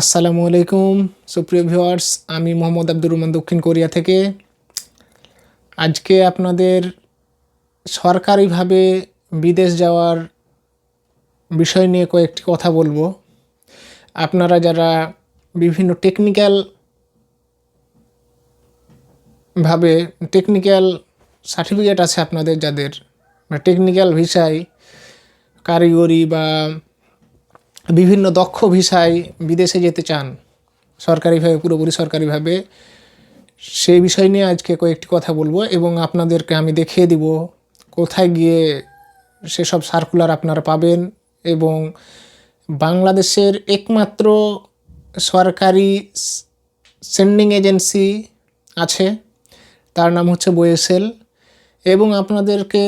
আসসালামু আলাইকুম, সুপ্রিয় ভিউয়ার্স, আমি মোহাম্মদ আব্দুর রহমান দক্ষিণ কোরিয়া থেকে। আজকে আপনাদের সরকারিভাবে বিদেশ যাওয়ার বিষয় নিয়ে কয়েকটি কথা বলব। আপনারা যারা বিভিন্ন টেকনিক্যাল ভাবে টেকনিক্যাল সার্টিফিকেট আছে আপনাদের যাদের টেকনিক্যাল ভিসায় কারিগরি বা বিভিন্ন দক্ষ ভিসায় বিদেশে যেতে চান, সরকারিভাবে, পুরোপুরি সরকারিভাবে, সেই বিষয় নিয়ে আজকে কয়েকটি কথা বলব এবং আপনাদেরকে আমি দেখিয়ে দিব কোথায় গিয়ে সেসব সার্কুলার আপনারা পাবেন এবং বাংলাদেশের একমাত্র সরকারি সেন্ডিং এজেন্সি আছে, তার নাম হচ্ছে বোয়েসেল এবং আপনাদেরকে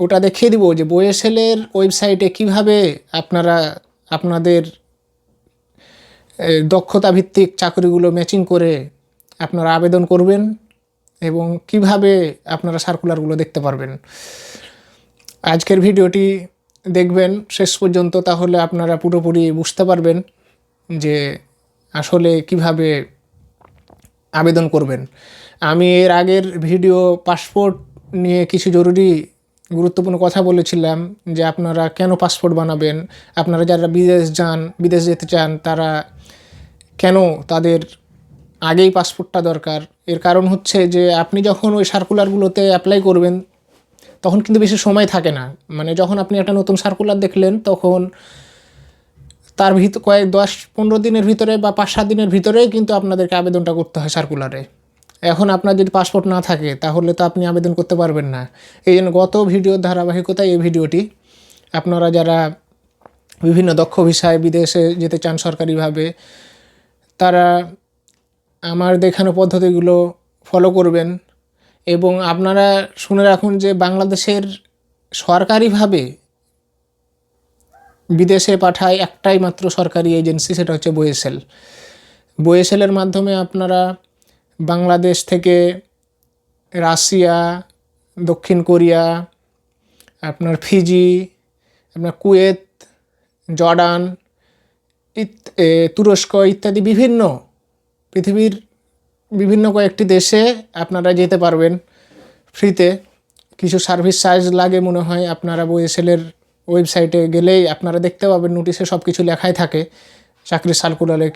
ওটা দেখিয়ে দিব যে বোয়েসেলের ওয়েবসাইটে কীভাবে আপনারা আপনাদের দক্ষতা ভিত্তিক চাকরিগুলো ম্যাচিং করে আপনারা আবেদন করবেন এবং কীভাবে আপনারা সার্কুলারগুলো দেখতে পারবেন। আজকের ভিডিওটি দেখবেন, শেষ পর্যন্ত তাহলে আপনারা পুরোপুরি বুঝতে পারবেন যে আসলে কীভাবে আবেদন করবেন। আমি এর আগের ভিডিও পাসপোর্ট নিয়ে কিছু জরুরি গুরুত্বপূর্ণ কথা বলেছিলাম যে আপনারা কেন পাসপোর্ট বানাবেন? আপনারা যারা বিদেশ যান, বিদেশ যেতে চান, তারা কেন তাদের আগেই পাসপোর্টটা দরকার? এর কারণ হচ্ছে যে আপনি যখন ওই সার্কুলারগুলোতে অ্যাপ্লাই করবেন, তখন কিন্তু বেশি সময় থাকে না। মানে যখন আপনি একটা নতুন সার্কুলার দেখলেন, তখন তার ভিতর কয়েক দশ পনেরো দিনের ভিতরে বা পাঁচ সাত দিনের ভিতরেই কিন্তু আপনাদেরকে আবেদনটা করতে হয় সার্কুলারে এখন আপনার যদি পাসপোর্ট না থাকে, তাহলে তো আপনি আবেদন করতে পারবেন না। এই জন্য গত ভিডিওর ধারাবাহিকতায় এই ভিডিওটি, আপনারা যারা বিভিন্ন দক্ষ ভিসায় বিদেশে যেতে চান সরকারিভাবে, তারা আমার দেখানো পদ্ধতিগুলো ফলো করবেন এবং আপনারা শুনে রাখুন যে বাংলাদেশের সরকারিভাবে বিদেশে পাঠায় একটাই মাত্র সরকারি এজেন্সি, সেটা হচ্ছে বোয়েসেল বোয়েসেলের মাধ্যমে আপনারা বাংলাদেশ থেকে রাশিয়া, দক্ষিণ কোরিয়া, আপনার ফিজি, আপনার কুয়েত, জর্ডান তুরস্ক ইত্যাদি বিভিন্ন পৃথিবীর বিভিন্ন কয়েকটি দেশে আপনারা যেতে পারবেন ফ্রিতে। কিছু সার্ভিস চার্জ লাগে মনে হয় আপনারা বইএসএলের ওয়েবসাইটে গেলেই আপনারা দেখতে পাবেন নোটিশে সব কিছু লেখাই থাকে। চাকরির সার্কুলারে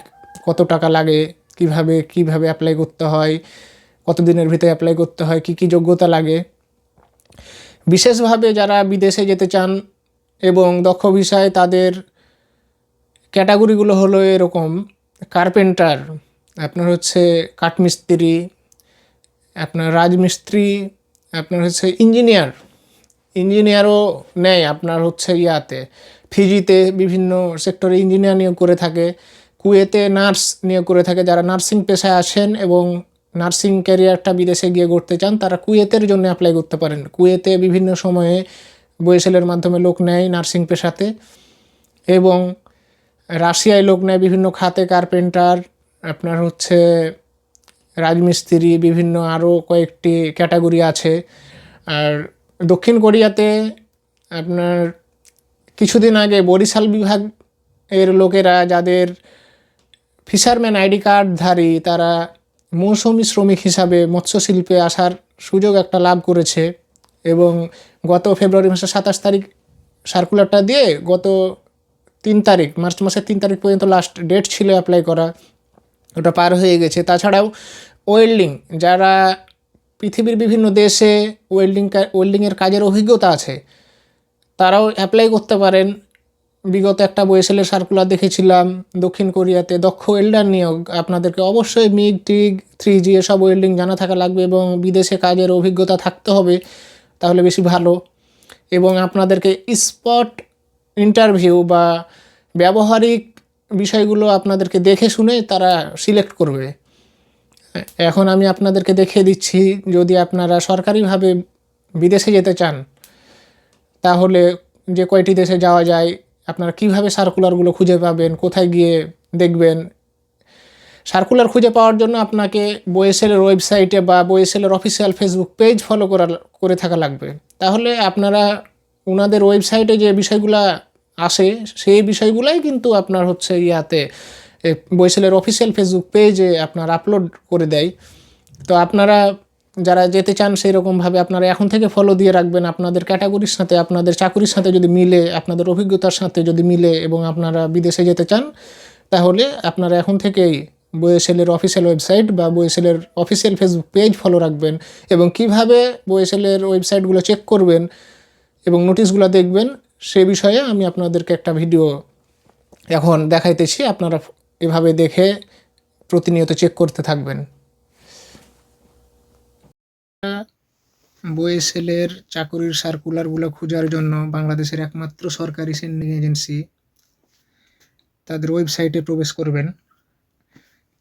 কত টাকা লাগে কীভাবে কীভাবে অ্যাপ্লাই করতে হয় কত দিনের ভিতরে অ্যাপ্লাই করতে হয়, কি কি যোগ্যতা লাগে। বিশেষভাবে যারা বিদেশে যেতে চান এবং দক্ষ বিষয়ে তাদের ক্যাটাগরিগুলো হলো এরকম কার্পেন্টার আপনার হচ্ছে কাঠমিস্ত্রি, আপনার রাজমিস্ত্রি, আপনার হচ্ছে ইঞ্জিনিয়ার ইঞ্জিনিয়ারও নেয় আপনার হচ্ছে ইয়াতে। ফিজিতে বিভিন্ন সেক্টরে ইঞ্জিনিয়ার নিয়োগ করে থাকে। কুয়েতে নার্স নিয়োগ করে থাকে, যারা নার্সিং পেশায় আসেন এবং নার্সিং ক্যারিয়ারটা বিদেশে গিয়ে করতে চান, তারা কুয়েতের জন্য অ্যাপ্লাই করতে পারেন। কুয়েতে বিভিন্ন সময়ে বয়েসেলের মাধ্যমে লোক নেয় নার্সিং পেশাতে এবং রাশিয়ায় লোক নেয় বিভিন্ন খাতে কার্পেন্টার, আপনার হচ্ছে রাজমিস্ত্রি, বিভিন্ন আরও কয়েকটি ক্যাটাগরি আছে। আর দক্ষিণ কোরিয়াতে আপনার কিছুদিন আগে বরিশাল বিভাগ এর লোকেরা যাদের ফিশারম্যান আইডি কার্ডধারী, তারা মৌসুমি শ্রমিক হিসাবে মৎস্যশিল্পে আসার সুযোগ একটা লাভ করেছে এবং গত ফেব্রুয়ারি মাসের সাতাশ তারিখ সার্কুলারটা দিয়ে গত তিন তারিখ, মার্চ মাসের তিন তারিখ পর্যন্ত লাস্ট ডেট ছিল অ্যাপ্লাই করা। ওটা পার হয়ে গেছে। তাছাড়াও ওয়েল্ডিং যারা পৃথিবীর বিভিন্ন দেশে ওয়েল্ডিং ওয়েল্ডিংয়ের কাজের অভিজ্ঞতা আছে, তারাও অ্যাপ্লাই করতে পারেন। বিগত একটা বয়েসেলের সার্কুলার দেখেছিলাম, দক্ষিণ কোরিয়াতে দক্ষ ওয়েল্ডার নিয়োগ। আপনাদেরকে অবশ্যই মিগ, টিগ থ্রি জি এসব ওয়েল্ডিং জানা থাকা লাগবে এবং বিদেশে কাজের অভিজ্ঞতা থাকতে হবে, তাহলে বেশি ভালো। এবং আপনাদেরকে স্পট ইন্টারভিউ বা ব্যবহারিক বিষয়গুলো আপনাদেরকে দেখে শুনে তারা সিলেক্ট করবে। এখন আমি আপনাদেরকে দেখিয়ে দিচ্ছি, যদি আপনারা সরকারিভাবে বিদেশে যেতে চান, তাহলে যে কয়টি দেশে যাওয়া যায় আপনারা কীভাবে সার্কুলারগুলো খুঁজে পাবেন, কোথায় গিয়ে দেখবেন? সার্কুলার খুঁজে পাওয়ার জন্য আপনাকে বয়েসেলের ওয়েবসাইটে বা বয়েসেলের অফিসিয়াল ফেসবুক পেজ ফলো করা, করে থাকা লাগবে। তাহলে আপনারা ওনাদের ওয়েবসাইটে যে বিষয়গুলো আসে, সেই বিষয়গুলাই কিন্তু আপনার হচ্ছে ইয়াতে বইসেলের অফিসিয়াল ফেসবুক পেজে আপনার আপলোড করে দেয়। তো আপনারা যারা যেতে চান সেই রকমভাবে আপনারা এখন থেকে ফলো দিয়ে রাখবেন। আপনাদের ক্যাটাগরির সাথে, আপনাদের চাকুরির সাথে যদি মিলে, আপনাদের অভিজ্ঞতার সাথে যদি মিলে এবং আপনারা বিদেশে যেতে চান, তাহলে আপনারা এখন থেকেই বইএসএলের অফিসিয়াল ওয়েবসাইট বা বইএসএলের অফিসিয়াল ফেসবুক পেজ ফলো রাখবেন এবং কীভাবে বইএসএলের ওয়েবসাইটগুলো চেক করবেন এবং নোটিশগুলো দেখবেন, সে বিষয়ে আমি আপনাদেরকে একটা ভিডিও এখন দেখাইতেছি। আপনারা এভাবে দেখে প্রতিনিয়ত চেক করতে থাকবেন। বইএসএলের চাকরির সার্কুলারগুলো খোঁজার জন্য বাংলাদেশের একমাত্র সরকারি সেন্ডিং এজেন্সি তাদের ওয়েবসাইটে প্রবেশ করবেন।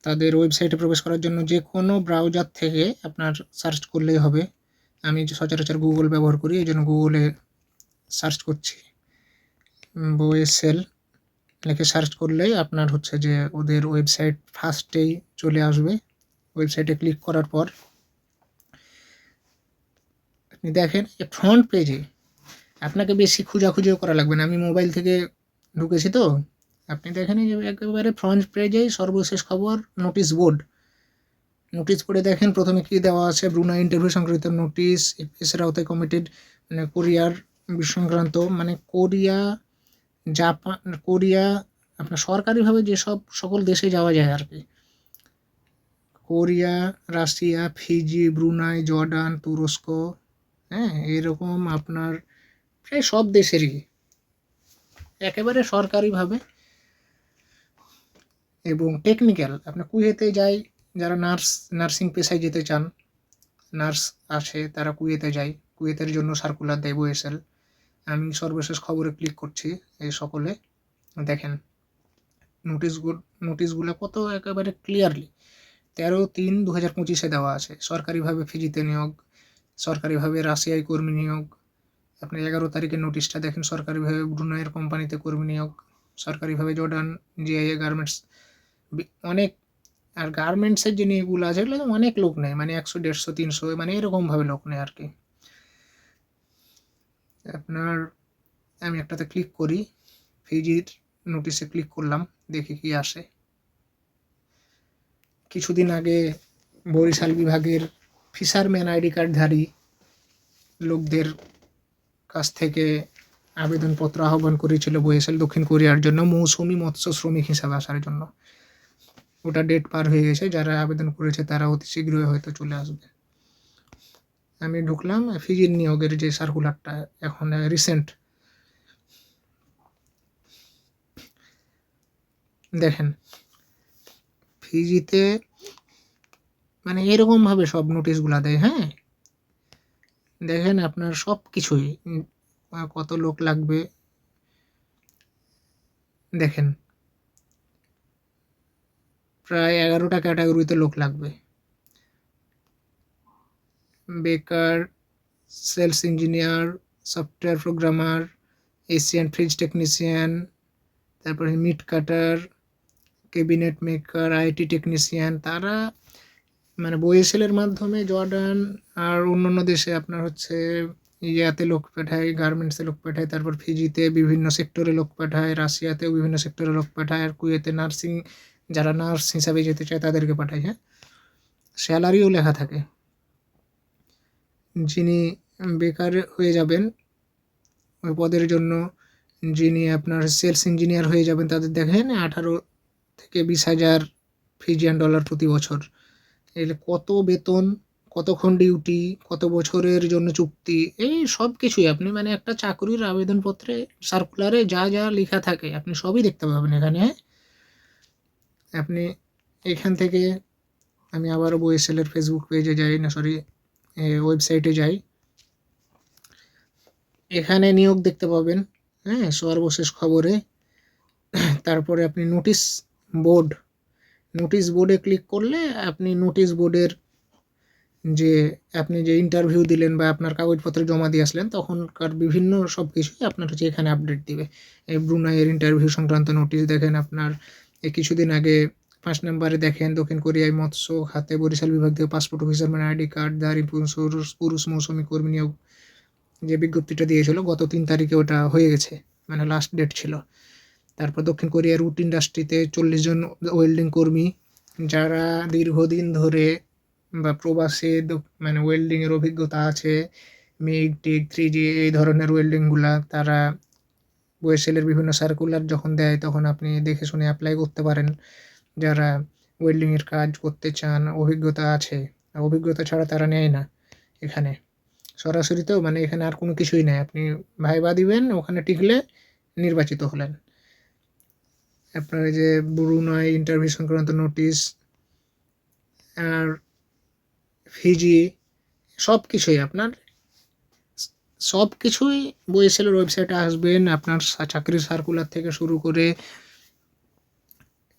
তাদের ওয়েবসাইটে প্রবেশ করার জন্য যে কোনো ব্রাউজার থেকে আপনার সার্চ করলেই হবে। আমি সচরাচর গুগল ব্যবহার করি, এই জন্য গুগলে সার্চ করছি। বইএসএল লিখে সার্চ করলেই আপনার হচ্ছে যে ওদের ওয়েবসাইট ফার্স্টেই চলে আসবে। ওয়েবসাইটে ক্লিক করার পর দেখেন ফ্রন্ট পেজে আপনাকে বেশি খোঁজাখুঁজিও করা লাগবে না। আমি মোবাইল থেকে ঢুকেছি তো। আপনি দেখেন যে একেবারে ফ্রন্ট পেজেই সর্বশেষ খবর নোটিশ বোর্ড নোটিশ বোর্ডে দেখেন প্রথমে কী দেওয়া আছে? ব্রুনা ইন্টারভিউ সংক্রান্ত নোটিশ এফএসের আওতায় কমিটেড মানে কোরিয়ার সংক্রান্ত মানে কোরিয়া জাপান কোরিয়া আপনার সরকারিভাবে যেসব সকল দেশে যাওয়া যায় আর কি। Korea Russia, Fiji, Brunei, Jordan, তুরস্ক হ্যাঁ এরকম আপনার প্রায় সব দেশেরই, একেবারে সরকারিভাবে। এবং টেকনিক্যাল আপনার কুয়েতে যাই, যারা নার্স নার্সিং পেশায় যেতে চান নার্স আছে তারা কুয়েতে যায়। কুয়েতের জন্য সার্কুলার দেয় বইএসএল আমি সর্বশেষ খবরে ক্লিক করছি এই সকলে দেখেন। নোটিশগুলো নোটিশগুলো কত একেবারে ক্লিয়ারলি তেরো তিন দু হাজার পঁচিশে দেওয়া আছে। সরকারিভাবে ফিজিতে নিয়োগ সরকারিভাবে রাশিয়ায় কর্মী নিয়োগ। আপনি এগারো তারিখে নোটিশটা দেখেন, সরকারিভাবে ব্রুনাইয়ের কোম্পানিতে কর্মী নিয়োগ। সরকারিভাবে জর্ডান, জিআইএ গার্মেন্টস অনেক আর গার্মেন্টসের যে নিয়োগগুলো আছে এগুলো অনেক লোক নেয়। মানে একশো, দেড়শো, তিনশো মানে এরকমভাবে লোক নেয় আর কি। আপনার, আমি একটাতে ক্লিক করি। ফিজির নোটিশে ক্লিক করলাম, দেখি কি আসে। কিছুদিন আগে বরিশাল বিভাগের ফিশারম্যান আইডি কার্ডধারী লোকদের কাছ থেকে আবেদনপত্র আহ্বান করেছিল বইএসএল দক্ষিণ কোরিয়ার জন্য মৌসুমি মৎস্য শ্রমিক হিসাবে আসার জন্য। ওটা ডেট পার হয়ে গেছে, যারা আবেদন করেছে তারা অতি শীঘ্রই হয়তো চলে আসবে। আমি ঢুকলাম ফিজির নিয়োগের যে সার্কুলারটা এখন রিসেন্ট দেখেন, ফিজিতে মানে এরকমভাবে সব নোটিশগুলো দেয় হ্যাঁ? দেখেন আপনার সব কিছুই কত লোক লাগবে। দেখেন, প্রায় এগারোটা ক্যাটাগরিতে লোক লাগবে। Baker sales engineer software programmer AC and fridge technician তারপরে meat cutter cabinet maker IT technician তারা মানে বইএসএলের মাধ্যমে জর্ডান আর অন্য অন্য দেশে আপনার হচ্ছে ইয়াতে লোক পাঠায়, গার্মেন্টসে লোক পাঠায়, তারপর ফিজিতে বিভিন্ন সেক্টরে লোক পাঠায়, রাশিয়াতেও বিভিন্ন সেক্টরে লোক পাঠায় আর কুয়েতে নার্সিং, যারা নার্স হিসাবে যেতে চায় তাদেরকে পাঠায় হ্যাঁ? স্যালারিও লেখা থাকে। যিনি বেকার হয়ে যাবেন, ওই পদের জন্য যিনি আপনার সেলস ইঞ্জিনিয়ার হয়ে যাবেন, তাদের দেখেন আঠারো থেকে বিশ হাজার ফিজিয়ান ডলার প্রতি বছর। এলে কত বেতন, কতক্ষণ ডিউটি কত বছরের জন্য চুক্তি, এই সব কিছুই আপনি মানে একটা চাকরির আবেদনপত্রে সার্কুলারে যা যা লেখা থাকে, আপনি সবই দেখতে পাবেন এখানে। আপনি এখান থেকে আমি আবারও বইএসএলের ফেসবুক পেজে যাই, না সরি ওয়েবসাইটে যাই। এখানে নিয়োগ দেখতে পাবেন হ্যাঁ সর্বশেষ খবরে। তারপরে আপনি নোটিশ বোর্ড নোটিশ বোর্ডে ক্লিক করলে আপনি নোটিশ বোর্ডের যে আপনি যে ইন্টারভিউ দিলেন বা আপনার কাগজপত্র জমা দিয়ে আসলেন, তখনকার বিভিন্ন সব কিছুই আপনার হচ্ছে এখানে আপডেট দিবে। এই ব্রুনাইয়ের ইন্টারভিউ সংক্রান্ত নোটিশ দেখেন আপনার এই কিছুদিন আগে পাঁচ নম্বরে দেখেন দক্ষিণ কোরিয়ায় মৎস্য খাতে বরিশাল বিভাগ থেকে পাসপোর্ট অফিসার মানে আইডি কার্ড দাঁড়ি, পুরুষ পুরুষ মৌসুমি কর্মী নিয়োগ যে বিজ্ঞপ্তিটা দিয়েছিল, গত তিন তারিখে ওটা হয়ে গেছে মানে লাস্ট ডেট ছিল। তারপর দক্ষিণ কোরিয়ার রুট ইন্ডাস্ট্রিতে চল্লিশ জন ওয়েল্ডিং কর্মী, যারা দীর্ঘদিন ধরে বা প্রবাসে মানে ওয়েল্ডিংয়ের অভিজ্ঞতা আছে মিগ টিগ থ্রি জি এই ধরনের ওয়েল্ডিংগুলা তারা ওয়েসেলের বিভিন্ন সার্কুলার যখন দেয়, তখন আপনি দেখে শুনে অ্যাপ্লাই করতে পারেন। যারা ওয়েল্ডিংয়ের কাজ করতে চান, অভিজ্ঞতা আছে, অভিজ্ঞতা ছাড়া তারা নেয় না এখানে। সরাসরি তো মানে এখানে আর কোনো কিছুই নেই। আপনি ভাইবা দিবেন, ওখানে টিকলে নির্বাচিত হলেন। আপনার এই যে ব্রুনাই ইন্টারভিউ সংক্রান্ত নোটিশ আর ফিজি সব কিছুই আপনার সব কিছুই বইএসএলের ওয়েবসাইটে আসবেন, আপনার চাকরির সার্কুলার থেকে শুরু করে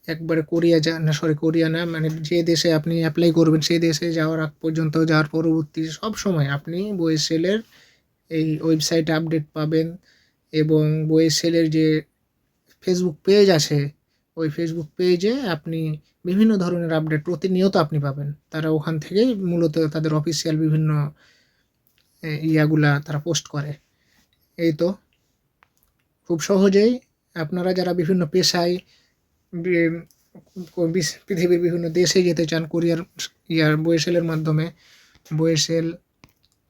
একবারে কোরিয়া যা না সরি কোরিয়া না মানে যে দেশে আপনি অ্যাপ্লাই করবেন, সেই দেশে যাওয়ার আগ পর্যন্ত, যাওয়ার পরবর্তী সব সময় আপনি বইএসএলের এই ওয়েবসাইটে আপডেট পাবেন এবং বইএসএলের যে ফেসবুক পেজ আছে ওই ফেসবুক পেজে আপনি বিভিন্ন ধরনের আপডেট প্রতিনিয়ত আপনি পাবেন। তারা ওখান থেকেই মূলত তাদের অফিসিয়াল বিভিন্ন ইয়াগুলা তারা পোস্ট করে। এই তো। খুব সহজেই আপনারা যারা বিভিন্ন পেশায় পৃথিবীর বিভিন্ন দেশে যেতে চান কোরিয়ার ইয়ার বয়েসেলের মাধ্যমে, BOESL,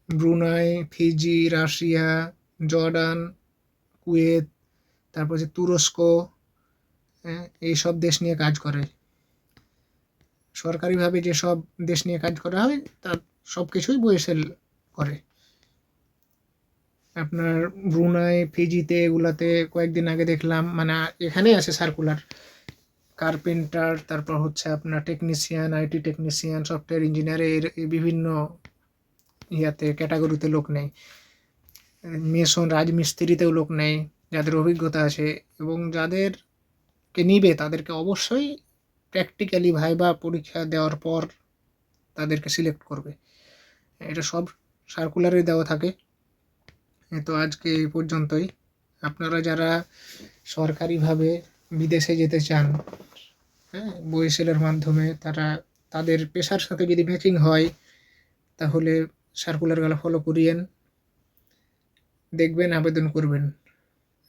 Brunei, Fiji, Russia, Jordan, Kuwait তারপর যে তুরস্ক হ্যাঁ, এইসব দেশ নিয়ে কাজ করে। সরকারিভাবে যেসব দেশ নিয়ে কাজ করা হয় তার সব কিছুই বয়েসেল করে। আপনার ব্রুনাই ফিজিতে এগুলাতে কয়েকদিন আগে দেখলাম মানে এখানেই আছে সার্কুলার কার্পেন্টার তারপর হচ্ছে আপনার technician IT technician software engineer এর বিভিন্ন ইয়াতে ক্যাটাগরিতে লোক নেই মেশন রাজমিস্ত্রিতেও লোক নেই যাদের অভিজ্ঞতা আছে এবং যাদেরকে নিবে, তাদেরকে অবশ্যই প্র্যাকটিক্যালি ভাইবা পরীক্ষা দেওয়ার পর তাদেরকে সিলেক্ট করবে। এটা সব সার্কুলারে দেওয়া থাকে। তো আজকে এই পর্যন্তই। আপনারা যারা সরকারিভাবে বিদেশে যেতে চান হ্যাঁ বইসেলের মাধ্যমে তারা, তাদের পেশার সাথে যদি ম্যাচিং হয়, তাহলে সার্কুলারগুলো ফলো করিয়েন। দেখবেন, আবেদন করবেন।